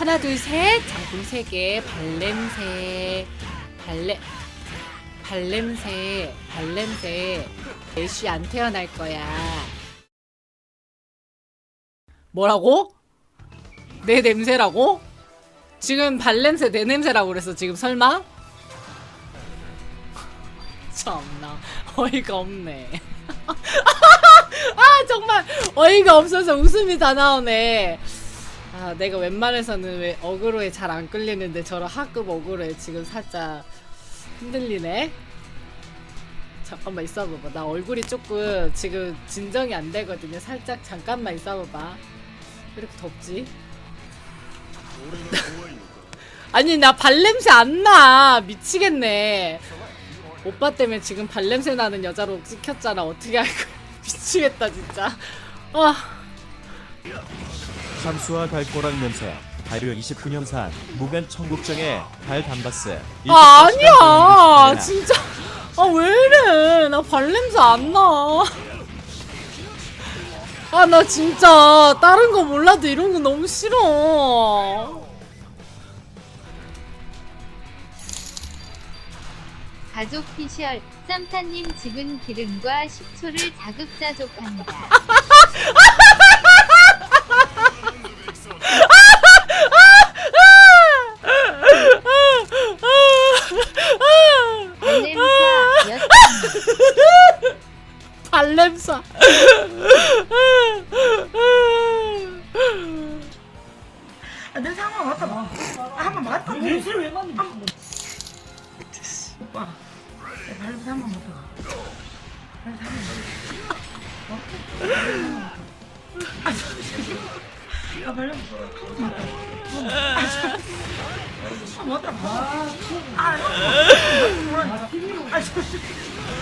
하나 둘 셋 장군 세개 발냄새 발레 발냄새 발냄새 애쉬 안 태어날 거야 뭐라고? 내 냄새라고? 지금 발냄새 내 냄새라고 그랬어 지금 설마? 참나 어이가 없네 아 정말 어이가 없어서 웃음이 다 나오네 아 내가 웬만해서는 왜 어그로에 잘 안 끌리는데 저런 하급 어그로에 지금 살짝 흔들리네? 잠깐만 있어봐봐. 나 얼굴이 조금 지금 진정이 안 되거든요. 살짝 잠깐만 있어봐봐. 왜 이렇게 덥지? 아니 나 발냄새 안 나. 미치겠네. 오빠 때문에 지금 발냄새 나는 여자로 찍혔잖아. 어떻게 할 거야? 미치겠다 진짜. 아 잠수와 달꼬락 냄새 발효 29년산 무간 청국장에 달 담바스 아, 아니야 진짜. 아 왜 이래? 나 발냄새 안나 아 나 진짜 다른 거 몰라도 이런 거 너무 싫어. 가족 피셜 쌈타님 집은 기름과 식초를 자급자족합니다. 아, 냄새 한번 맡아봐. 아, 한번 맡아봐. 냄새를 왜 맡는 거야? 오빠, 내 발냄새 한번 맡아봐. 발냄새 한번 맡아봐. 어? 아, 잠시만. 아, 발냄새 한번 맡아봐. 아, 잠- 한번 맡아봐. 아, 한번 맡아보라니까. 아, 잠시만.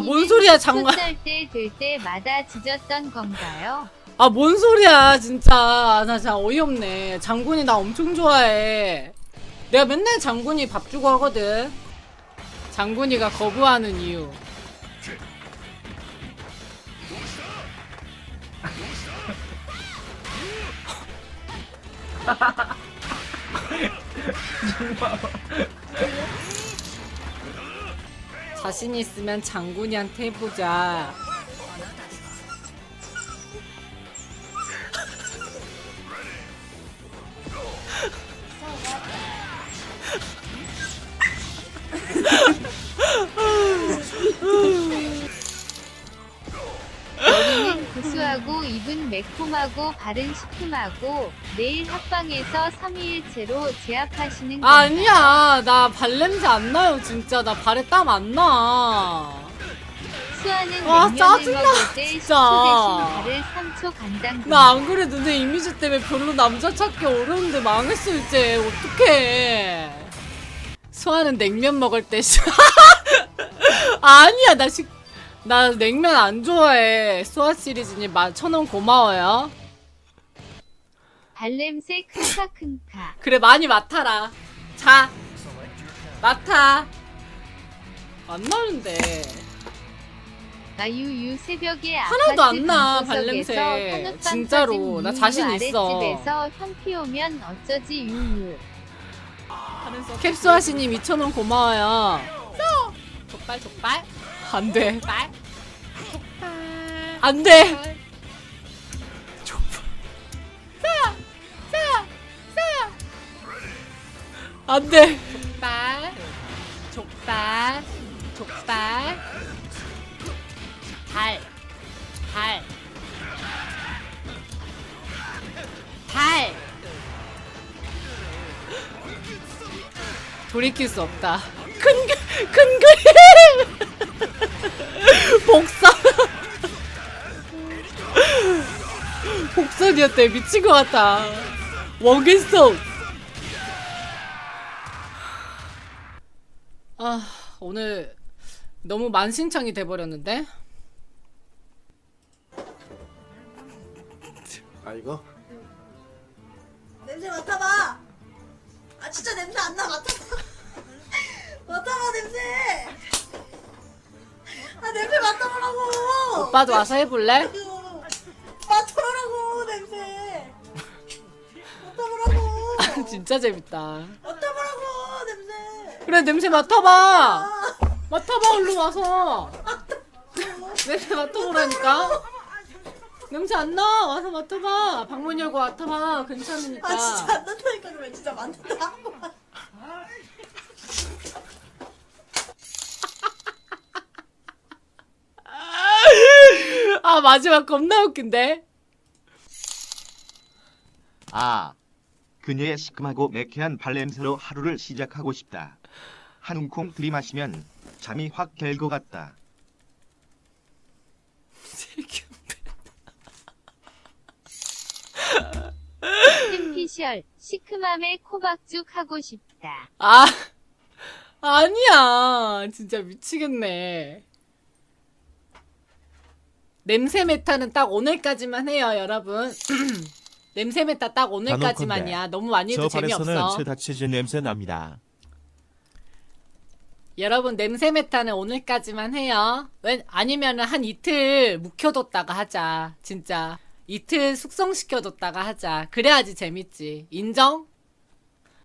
뭔 소리야, 장관. 때될 때마다 짖었던 건가요? 아 뭔 소리야 진짜 나 진짜 어이없네 장군이 나 엄청 좋아해 내가 맨날 장군이 밥 주고 하거든 장군이가 거부하는 이유 자신 있으면 장군이한테 해보자 구수하고 입은 매콤하고 발은 시큼하고 내일 합방에서 3일째로 제압하시는 건가요? 아니야 나 발냄새 안 나요 진짜 나 발에 땀 안 나. 수아는 와, 짜증나, 진짜. 식초 대신 발을 3초 간장 나안 그래도 내 이미지 때문에 별로 남자 찾기 어려운데 망했어 이제 어떡해. 수아는 냉면 먹을 때 시- 아니야 나 식. 나 냉면 안 좋아해. 수아 시리즈님 만천원 고마워요. 발냄새 큰카큰카 그래 많이 맡아라. 자 맡아. 안 나는데. 아유유 새벽에 하나도 안 나, 발냄새. 진짜로. 나 자신 있어. 현피 오면 어쩌지 유유 캡수하시님 2,000원 고마워요. 족발 족발. 안 돼. 족발. 안 돼. 족발. 사. 사. 사. 안 돼. 족발. 족발. 족발. 달. 달. 달. 돌이킬 수 없다. 큰, 그- 큰 그림! 복선이었대. 미친 것 같다. 원긴송! 아, 오늘 너무 만신창이 돼버렸는데? 아 이거? 냄새 맡아봐. 아 진짜 냄새 안 나. 맡아봐. 맡아봐 냄새. 아 냄새 맡아보라고. 오빠도 와서 해볼래? 진짜 재밌다. 맡아보라고 냄새. 그래 냄새 맡아봐. 맡아봐 얼른 와서. 냄새 맡아보라니까. 냄새 안 나. 와서 맡아봐. 방문 열고 맡아봐. 괜찮으니까. 아 진짜 안 난다니까 그러면 진짜 맡는다. 아 마지막 겁나 웃긴데. 아, 그녀의 시큼하고 매캐한 발냄새로 하루를 시작하고 싶다. 한 움콩 들이마시면 잠이 확 깰 것 같다. 템피셜 시크맘의 코박죽 하고 싶다. 아 아니야. 진짜 미치겠네. 냄새 메타는 딱 오늘까지만 해요, 여러분. 냄새 메타 딱 오늘까지만이야. 너무 많이 저 해도 발에서는 재미없어. 스다치즈 냄새 납니다. 여러분 냄새 메타는 오늘까지만 해요. 왜 아니면은 한 이틀 묵혀뒀다가 하자. 진짜 이틀 숙성시켜뒀다가 하자. 그래야지 재밌지. 인정?